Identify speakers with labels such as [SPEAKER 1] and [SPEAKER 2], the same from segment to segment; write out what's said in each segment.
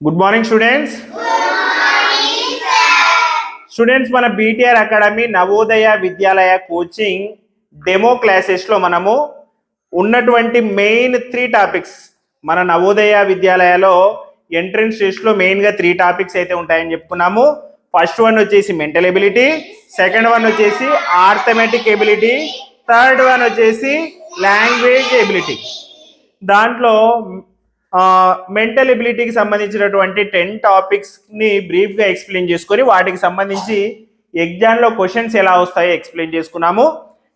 [SPEAKER 1] Good morning students students మన BTR academy Navodaya Vidyalaya coaching demo క్లాసెస్లో మనము ఉన్నటువంటి మెయిన్ త్రీ టాపిక్స్ మన నవోదయ విద్యాలయలో ఎంట్రన్స్ టెస్ట్లో మెయిన్గా త్రీ టాపిక్స్ అయితే ఉంటాయని చెప్పుకున్నాము. ఫస్ట్ వన్ వచ్చేసి మెంటల్ ఎబిలిటీ సెకండ్ వన్ వచ్చేసి ఆర్థమెటిక్ ఎబిలిటీ థర్డ్ వన్ వచ్చేసి లాంగ్వేజ్ ఎబిలిటీ దాంట్లో మెంటల్ ఎబిలిటీకి సంబంధించినటువంటి టెన్ టాపిక్స్ని బ్రీఫ్గా ఎక్స్ప్లెయిన్ చేసుకొని వాటికి సంబంధించి ఎగ్జామ్లో క్వశ్చన్స్ ఎలా వస్తాయో ఎక్స్ప్లెయిన్ చేసుకున్నాము.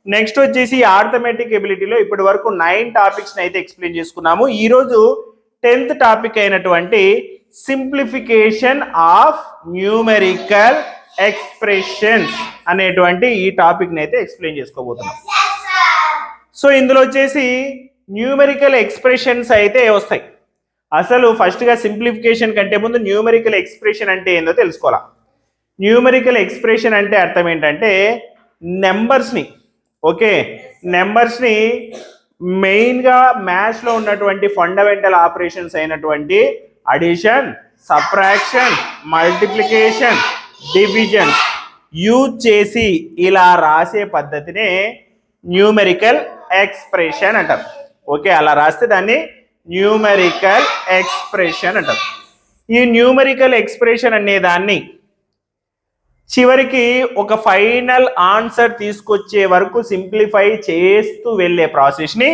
[SPEAKER 1] నెక్స్ట్ వచ్చేసి ఆర్థమెటిక్ ఎబిలిటీలో ఇప్పటి వరకు నైన్ టాపిక్స్ని అయితే ఎక్స్ప్లెయిన్ చేసుకున్నాము. ఈరోజు టెన్త్ టాపిక్ అయినటువంటి సింప్లిఫికేషన్ ఆఫ్ న్యూమెరికల్ ఎక్స్ప్రెషన్స్ అనేటువంటి ఈ టాపిక్ని అయితే ఎక్స్ప్లెయిన్ చేసుకోబోతున్నాం. సో ఇందులో వచ్చేసి న్యూమెరికల్ ఎక్స్ప్రెషన్స్ అయితే వస్తాయి. అసలు ఫస్ట్గా సింప్లిఫికేషన్ కంటే ముందు న్యూమెరికల్ ఎక్స్ప్రెషన్ అంటే ఏందో తెలుసుకోవాలా? న్యూమెరికల్ ఎక్స్ప్రెషన్ అంటే అర్థం ఏంటంటే నెంబర్స్ని ఓకే? నెంబర్స్ని మెయిన్గా మ్యాథ్స్లో ఉన్నటువంటి ఫండమెంటల్ ఆపరేషన్స్ అయినటువంటి addition subtraction multiplication division use చేసి ఇలా రాసే పద్ధతినే న్యూమెరికల్ ఎక్స్ప్రెషన్ అంటారు. ఓకే? అలా రాస్తే దాన్ని న్యూమెరికల్ ఎక్స్ప్రెషన్ అంటారు ఈ న్యూమెరికల్ ఎక్స్ప్రెషన్ అనే దాన్ని చివరికి ఒక ఫైనల్ ఆన్సర్ తీసుకొచ్చే వరకు సింప్లిఫై చేస్తూ వెళ్ళే ప్రాసెస్ని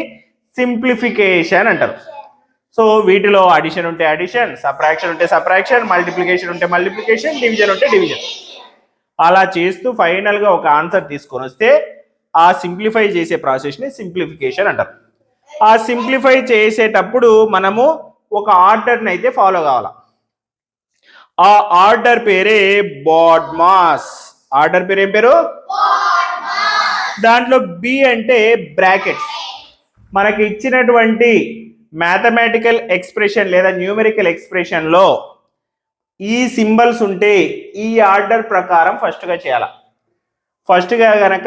[SPEAKER 1] సింప్లిఫికేషన్ అంటారు. సో వీటిలో అడిషన్ ఉంటే అడిషన్ సప్రాక్షన్ ఉంటే సప్రాక్షన్ మల్టిప్లికేషన్ ఉంటే మల్టిప్లికేషన్ డివిజన్ ఉంటే డివిజన్ అలా చేస్తూ ఫైనల్గా ఒక ఆన్సర్ తీసుకొని వస్తే ఆ సింప్లిఫై చేసే ప్రాసెస్ని సింప్లిఫికేషన్ అంటారు. ఆ సింప్లిఫై చేసేటప్పుడు మనము ఒక ఆర్డర్ని అయితే ఫాలో కావాలి? ఆ ఆర్డర్ పేరే బాడ్మాస్. ఆర్డర్ పేరు ఏం పేరు? దాంట్లో బి అంటే బ్రాకెట్. మనకి ఇచ్చినటువంటి మ్యాథమెటికల్ ఎక్స్ప్రెషన్ లేదా న్యూమెరికల్ ఎక్స్ప్రెషన్లో ఈ సింబల్స్ ఉంటే ఈ ఆర్డర్ ప్రకారం ఫస్ట్గా చేయాలి. ఫస్ట్గా గనక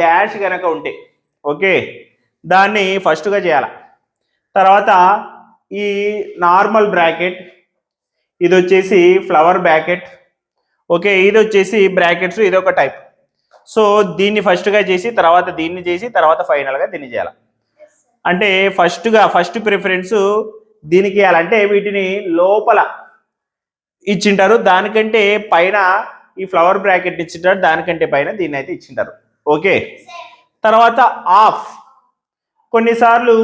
[SPEAKER 1] డాష్ గనక ఉంటే ఓకే? దాన్ని ఫస్ట్గా చేయాలి. తర్వాత ఈ నార్మల్ బ్రాకెట్ ఇది వచ్చేసి ఫ్లవర్ బ్రాకెట్ ఓకే ఇది వచ్చేసి బ్రాకెట్స్ ఇది ఒక టైప్. సో దీన్ని ఫస్ట్గా చేసి తర్వాత దీన్ని చేసి తర్వాత ఫైనల్గా దీన్ని చేయాలి. అంటే ఫస్ట్గా ఫస్ట్ ప్రిఫరెన్స్ దీనికి ఇవ్వాలంటే వీటిని లోపల ఇచ్చింటారు. దానికంటే పైన ఈ ఫ్లవర్ బ్రాకెట్ ఇచ్చింటారు. దానికంటే పైన దీన్ని అయితే ఇచ్చింటారు. ఓకే. తర్వాత ఆఫ్. కొన్నిసార్లు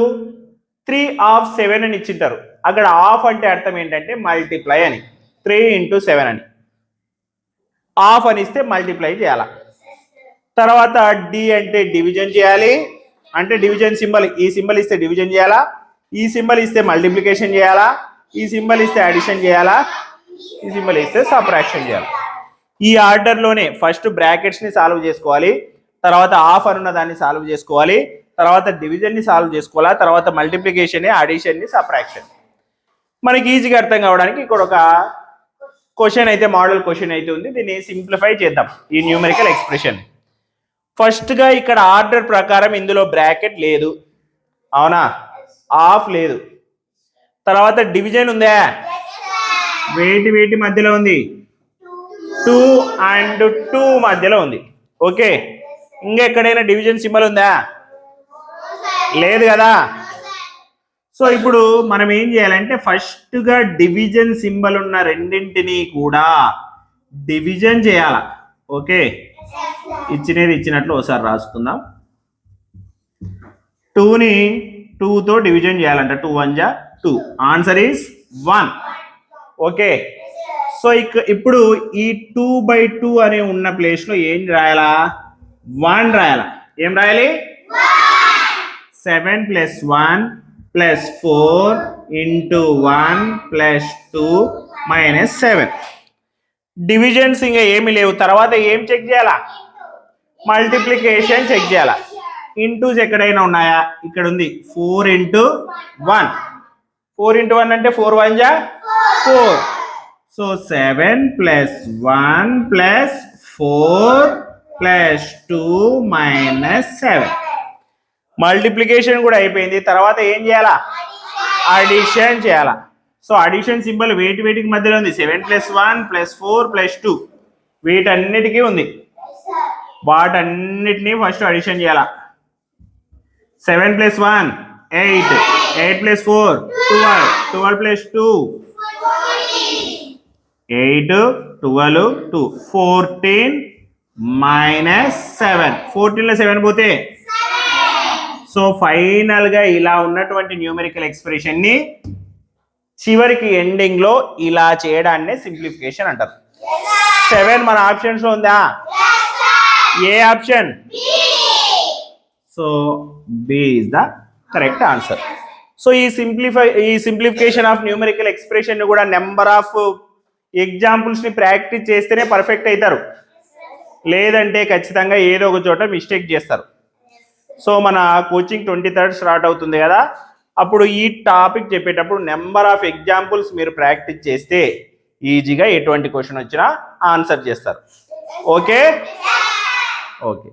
[SPEAKER 1] త్రీ ఆఫ్ సెవెన్ అని ఇచ్చింటారు. అక్కడ ఆఫ్ అంటే అర్థం ఏంటంటే మల్టిప్లై అని. త్రీ ఇంటూ సెవెన్ అని. ఆఫ్ అని ఇస్తే మల్టిప్లై చేయాలి. తర్వాత డి అంటే డివిజన్ చేయాలి. అంటే డివిజన్ సింబల్ ఈ సింబల్ ఇస్తే డివిజన్ చేయాలా. ఈ సింబల్ ఇస్తే మల్టిప్లికేషన్ చేయాలా. ఈ సింబల్ ఇస్తే అడిషన్ చేయాలా. ఈ సింబల్ ఇస్తే సప్రాక్షన్ చేయాలి. ఈ ఆర్డర్లోనే ఫస్ట్ బ్రాకెట్స్ని సాల్వ్ చేసుకోవాలి. తర్వాత ఆఫ్ అని ఉన్న దాన్ని సాల్వ్ చేసుకోవాలి. తర్వాత డివిజన్ని సాల్వ్ చేసుకోవాలా తర్వాత మల్టిప్లికేషన్ అడిషన్ని సప్రాక్షన్ మనకి ఈజీగా అర్థం కావడానికి ఇక్కడ ఒక క్వశ్చన్ అయితే మోడల్ క్వశ్చన్ అయితే ఉంది. దీన్ని సింప్లిఫై చేద్దాం ఈ న్యూమెరికల్ ఎక్స్ప్రెషన్ ఫస్ట్గా ఇక్కడ ఆర్డర్ ప్రకారం ఇందులో బ్రాకెట్ లేదు. అవునా? ఆఫ్ లేదు. తర్వాత డివిజన్ ఉందా? వేటి వేటి మధ్యలో ఉంది? టూ అండ్ టూ మధ్యలో ఉంది. ఓకే ఇంకా ఎక్కడైనా డివిజన్ సింబల్ ఉందా? లేదు కదా? సో ఇప్పుడు మనం ఏం చేయాలంటే ఫస్ట్గా డివిజన్ సింబల్ ఉన్న రెండింటిని కూడా డివిజన్ చేయాల? ఓకే. ఇచ్చినది ఇచ్చినట్లు ఒకసారి రాసుకుందాం. టూని టూతో డివిజన్ చేయాలంట. టూ వన్ జా two. Answer is one. Okay. So ఇక ఇప్పుడు ఈ టూ బై టూ అనే ఉన్న ప్లేస్లో ఏం రాయాలా? వన్ రాయాలా. ఏం రాయాలి? Seven plus one plus four into one plus two minus seven divisions ఇంకా ఏమి లేవు. తర్వాత ఏం చెక్ చేయాలా? మల్టిప్లికేషన్ చెక్ చేయాలా? ఇంటూస్ ఎక్కడైనా ఉన్నాయా? ఇక్కడ ఉంది. Four into one four into one అంటే ఫోర్ వన్ జా? Four so seven plus one plus four plus two minus seven multiplication కూడా అయిపోయింది. తర్వాత ఏం చేయాలా? అడిషన్ చేయాలా. సో అడిషన్ సింబల్ వేటి వేటికి మధ్యలో ఉంది. Seven plus one plus four plus two వీటన్నిటికీ ఉంది. వాటన్నిటినీ ఫస్ట్ అడిషన్ చేయాలా? Seven plus one eight eight plus four twelve twelve plus two eight twelve two fourteen minus seven ఫోర్టీన్లో సెవెన్ పోతే సో ఫైనల్గా ఇలా ఉన్నటువంటి న్యూమెరికల్ ఎక్స్ప్రెషన్ని చివరికి ఎండింగ్లో ఇలా చేయడాన్నే సింప్లిఫికేషన్ అంటారు. సెవెన్ మన ఆప్షన్స్లో ఉందా? A option so B is the correct answer so ఈ సింప్లిఫై ఈ సింప్లిఫికేషన్ ఆఫ్ న్యూమెరికల్ ఎక్స్ప్రెషన్ కూడా నెంబర్ ఆఫ్ ఎగ్జాంపుల్స్ని ప్రాక్టీస్ చేస్తేనే పర్ఫెక్ట్ అవుతారు. లేదంటే ఖచ్చితంగా ఏదో ఒక చోట మిస్టేక్ చేస్తారు. సో మన కోచింగ్ ట్వంటీ థర్డ్ స్టార్ట్ అవుతుంది కదా. అప్పుడు ఈ టాపిక్ చెప్పేటప్పుడు నెంబర్ ఆఫ్ ఎగ్జాంపుల్స్ మీరు ప్రాక్టీస్ చేస్తే ఈజీగా ఎటువంటి క్వశ్చన్ వచ్చినా ఆన్సర్ చేస్తారు. Okay okay